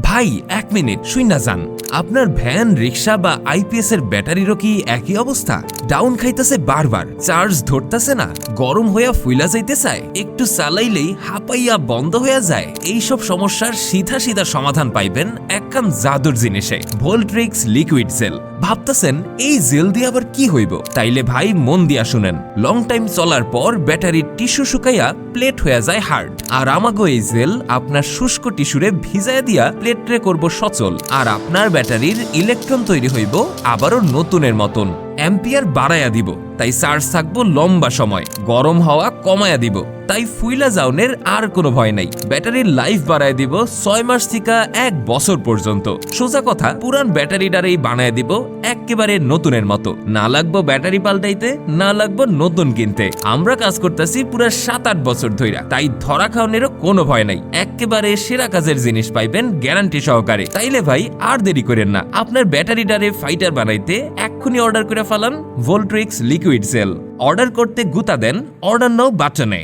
ভাই, এক মিনিট, শুই না যান। আপনার ভ্যান, রিক্সা বা আইপিএস এর ব্যাটারিরও কি একই অবস্থা? ডাউন খাইতেছে বারবার, চার্জ ধরতেছে না, গরম হইয়া ফুইলা যাইতে চায়, একটু চালাইলেই হাঁপাইয়া বন্ধ হইয়া যায়। এইসব সমস্যার সিধা সিধা সমাধান পাইবেন একখান জাদুর জিনিসে ভোল্ট্রিক্স লিকুইড জেল ভাবতেছেন, এই জেল দিয়ে আবার কি হইব? তাইলে ভাই, মন দিয়া শুনেন। লং টাইম চলার পর ব্যাটারির টিস্যু শুকাইয়া প্লেট হয়ে যায় হার্ড আর আমাগো এই জেল আপনার শুষ্ক টিস্যুরে ভিজায় দিয়া প্লেটরে করব সচল। আর আপনার ব্যাটারির ইলেকট্রন তৈরি হইব আবারও নতুনের মতন। অ্যাম্পিয়ার বাড়াইয়া দিব, তাই চার্জ থাকব লম্বা সময়, গরম হাওয়া কমায়া দিব, তাই ফুইলা জাউনের আর কোনো ভয় নাই, ব্যাটারির লাইফ বাড়ায় দিব ছয় মাস থেকে এক বছর পর্যন্ত, সোজা কথা পুরান ব্যাটারিটারেই বানায় দিব একেবারে নতুনের মতো, না লাগবো ব্যাটারি পাল্টাইতে, না লাগবো নতুন কিনতে, আমরা কাজ করতেছি পুরা সাত আট বছর ধইরা, তাই ধরা খাওয়ানোরও কোনো ভয় নাই একেবারে সেরা কাজের জিনিস পাইবেন গ্যারান্টি সহকারে, তাইলে ভাই আর দেরি করেন না, আপনার ব্যাটারিটারে ফাইটার বানাইতে এক্ষুনি অর্ডার করে ফেলান ভোল্ট্রিক্স লিকুইড সেল অর্ডার করতে গুতা দেন অর্ডার নাও বাটনে।